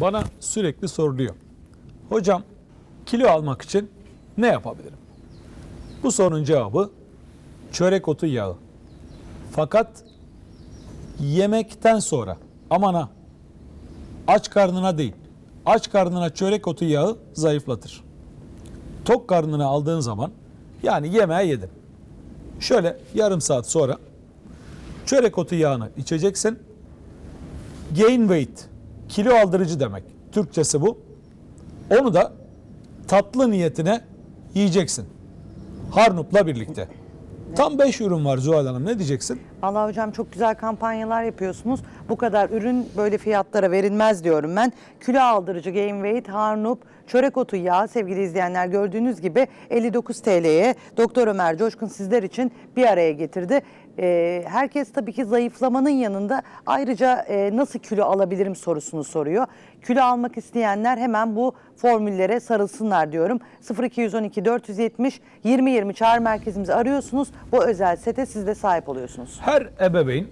bana sürekli soruluyor. Hocam kilo almak için ne yapabilirim? Bu sorunun cevabı çörek otu yağı. Fakat yemekten sonra aman ha aç karnına değil aç karnına çörek otu yağı zayıflatır. Tok karnına aldığın zaman yani yemeğe yedin. Şöyle yarım saat sonra çörek otu yağını içeceksin. Gain weight, kilo aldırıcı demek. Türkçesi bu. Onu da tatlı niyetine yiyeceksin. Harnup'la birlikte. Tam 5 ürün var Zuhal Hanım. Ne diyeceksin? Vallahi hocam çok güzel kampanyalar yapıyorsunuz. Bu kadar ürün böyle fiyatlara verilmez diyorum ben. Kilo aldırıcı Gain Weight, Harnup, çörek otu yağı sevgili izleyenler gördüğünüz gibi 59 TL'ye Doktor Ömer Coşkun sizler için bir araya getirdi. Ee, herkes tabii ki zayıflamanın yanında ayrıca e, nasıl kilo alabilirim sorusunu soruyor. Kilo almak isteyenler hemen bu formüllere sarılsınlar diyorum. 0212 470 2020 çağrı merkezimizi arıyorsunuz. Bu özel sete siz de sahip oluyorsunuz. Her ebeveyn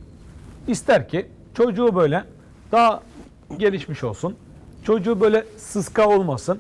ister ki çocuğu böyle daha gelişmiş olsun. Çocuğu böyle sıska olmasın.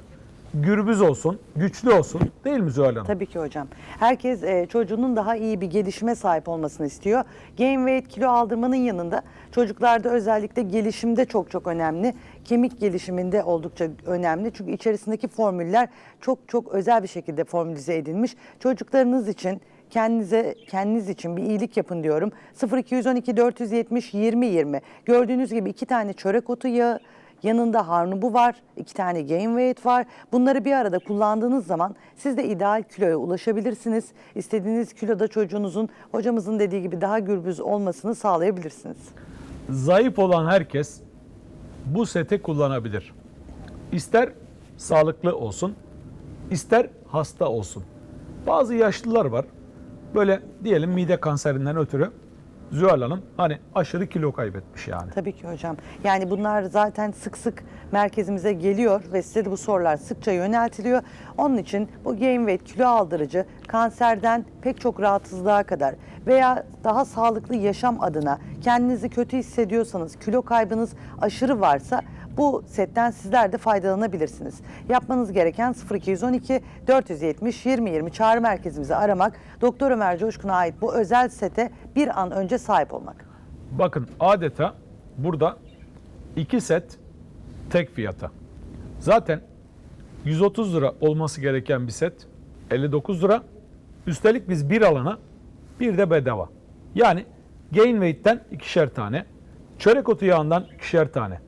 Gürbüz olsun, güçlü olsun. Değil mi Zuhal Hanım? Tabii ki hocam. Herkes e, çocuğunun daha iyi bir gelişime sahip olmasını istiyor. Gain weight kilo aldırmanın yanında çocuklarda özellikle gelişimde çok çok önemli. Kemik gelişiminde oldukça önemli. Çünkü içerisindeki formüller çok çok özel bir şekilde formülize edilmiş. Çocuklarınız için kendinize kendiniz için bir iyilik yapın diyorum. 0212 470 20 20. Gördüğünüz gibi iki tane çörek otu yağı Yanında harnubu var, iki tane gain weight var. Bunları bir arada kullandığınız zaman siz de ideal kiloya ulaşabilirsiniz. İstediğiniz kiloda çocuğunuzun hocamızın dediği gibi daha gürbüz olmasını sağlayabilirsiniz. Zayıf olan herkes bu seti kullanabilir. İster sağlıklı olsun, ister hasta olsun. Bazı yaşlılar var. Böyle diyelim mide kanserinden ötürü Zühal Hanım hani aşırı kilo kaybetmiş yani. Tabii ki hocam. Yani bunlar zaten sık sık merkezimize geliyor ve size de bu sorular sıkça yöneltiliyor. Onun için bu gain weight kilo aldırıcı kanserden pek çok rahatsızlığa kadar veya daha sağlıklı yaşam adına kendinizi kötü hissediyorsanız, kilo kaybınız aşırı varsa bu setten sizler de faydalanabilirsiniz. Yapmanız gereken 0212 470 2020 çağrı merkezimizi aramak, Doktor Ömer Coşkun'a ait bu özel sete bir an önce sahip olmak. Bakın adeta burada iki set tek fiyata. Zaten 130 lira olması gereken bir set 59 lira. Üstelik biz bir alana bir de bedava. Yani gain weight'ten ikişer tane, çörek otu yağından ikişer tane.